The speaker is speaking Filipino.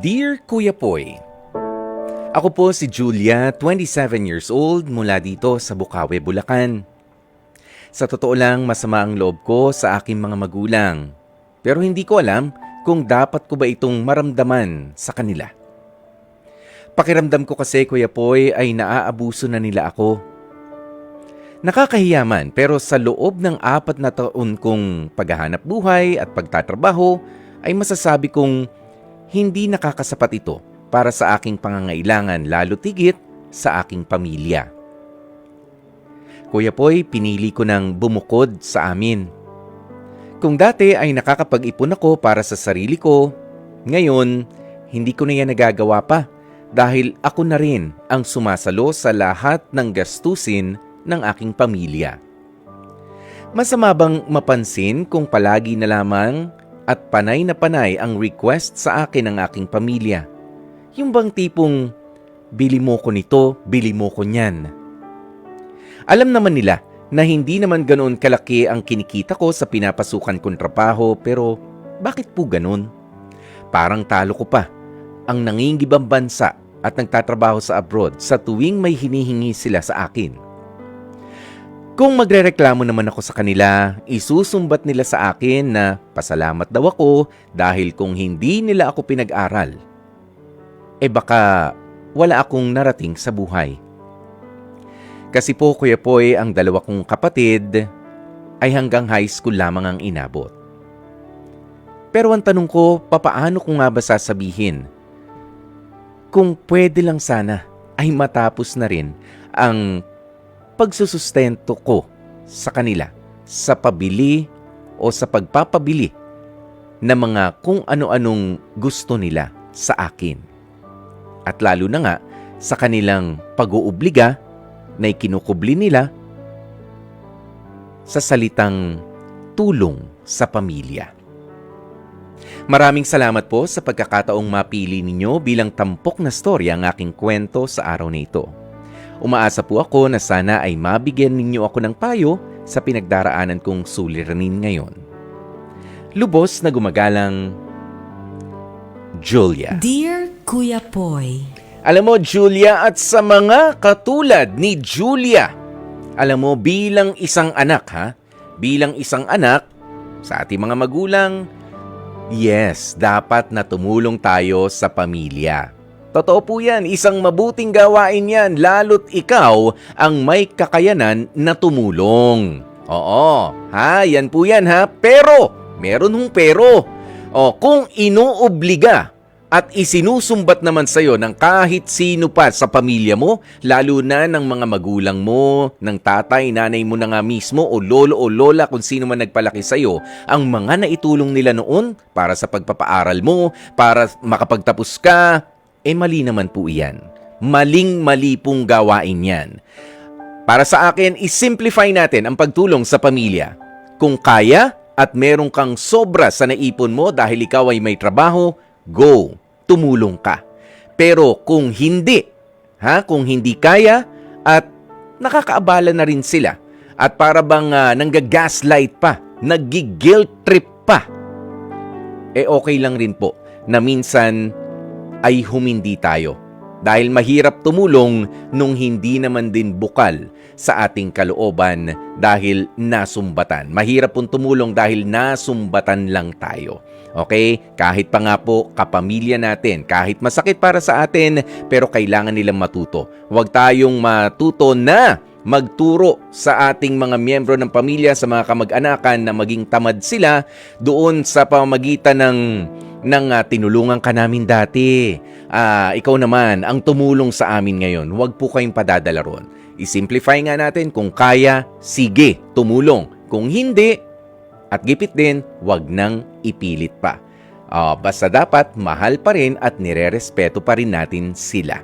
Dear Kuya Poy, Ako po si Julia, 27 years old, mula dito sa Bukawi, Bulacan. Sa totoo lang, masama ang loob ko sa aking mga magulang. Pero hindi ko alam kung dapat ko ba itong maramdaman sa kanila. Pakiramdam ko kasi, Kuya Poy, ay naaabuso na nila ako. Nakakahiya man, pero sa loob ng apat na taon kong paghahanap buhay at pagtatrabaho, ay masasabi kong hindi nakakasapat ito para sa aking pangangailangan lalo tigit sa aking pamilya. Kuya Poy, pinili ko ng bumukod sa amin. Kung dati ay nakakapag-ipon ako para sa sarili ko, ngayon hindi ko na yan nagagawa pa dahil ako na rin ang sumasalo sa lahat ng gastusin ng aking pamilya. Masama bang mapansin kung palagi na lamang at panay na panay ang request sa akin ng aking pamilya? Yung bang tipong, bili mo ko nito, bili mo ko niyan. Alam naman nila na hindi naman ganoon kalaki ang kinikita ko sa pinapasukan kong trabaho pero bakit po ganoon? Parang talo ko pa ang nangingibang bansa at nagtatrabaho sa abroad sa tuwing may hinihingi sila sa akin. Kung magrereklamo naman ako sa kanila, isusumbat nila sa akin na pasalamat daw ako dahil kung hindi nila ako pinag-aral, eh baka wala akong narating sa buhay. Kasi po Kuya Poy, ang dalawa kong kapatid ay hanggang high school lamang ang inabot. Pero ang tanong ko, papaano ko nga ba sasabihin? Kung pwede lang sana ay matapos na rin ang pagsusustento ko sa kanila sa pabili o sa pagpapabili ng mga kung ano-anong gusto nila sa akin. At lalo na nga sa kanilang pag-uubliga na ikinukubli nila sa salitang tulong sa pamilya. Maraming salamat po sa pagkakataong mapili ninyo bilang tampok na storya ang aking kwento sa araw na ito. Umaasa po ako na sana ay mabigyan ninyo ako ng payo sa pinagdaraanan kong suliranin ngayon. Lubos na gumagalang Julia. Dear Kuya Poy, Alam mo, Julia, at sa mga katulad ni Julia, alam mo, bilang isang anak, ha? Bilang isang anak, sa ating mga magulang, yes, dapat na tumulong tayo sa pamilya. Totoo po yan, isang mabuting gawain yan, lalo't ikaw ang may kakayanan na tumulong. Oo, ha, yan po yan ha, pero, meron hong pero. O, kung inuobliga at isinusumbat naman sa iyo ng kahit sino pa sa pamilya mo, lalo na ng mga magulang mo, ng tatay, nanay mo na nga mismo, o lolo o lola kung sino man nagpalaki sa iyo, ang mga naitulong nila noon para sa pagpapaaral mo, para makapagtapos ka, eh mali naman po iyan. Maling-mali pong gawain yan. Para sa akin, isimplify natin ang pagtulong sa pamilya. Kung kaya at meron kang sobra sa naipon mo dahil ikaw ay may trabaho, go, tumulong ka. Pero kung hindi, ha, kung hindi kaya at nakakaabala na rin sila at para bang uh, nangga-gaslight pa, naggi-guilt trip pa, eh okay lang rin po na minsan ay humindi tayo. Dahil mahirap tumulong nung hindi naman din bukal sa ating kalooban dahil nasumbatan. Mahirap pong tumulong dahil nasumbatan lang tayo. Okay? Kahit pa nga po kapamilya natin, kahit masakit para sa atin, pero kailangan nilang matuto. Huwag tayong matuto na magturo sa ating mga miyembro ng pamilya, sa mga kamag-anakan na maging tamad sila doon sa pamamagitan ng ng uh, tinulungan ka namin dati. Uh, ikaw naman ang tumulong sa amin ngayon. Huwag po kayong padadala ron. I-simplify nga natin kung kaya, sige, tumulong. Kung hindi, at gipit din, wag nang ipilit pa. Uh, basta dapat mahal pa rin at nire-respeto pa rin natin sila.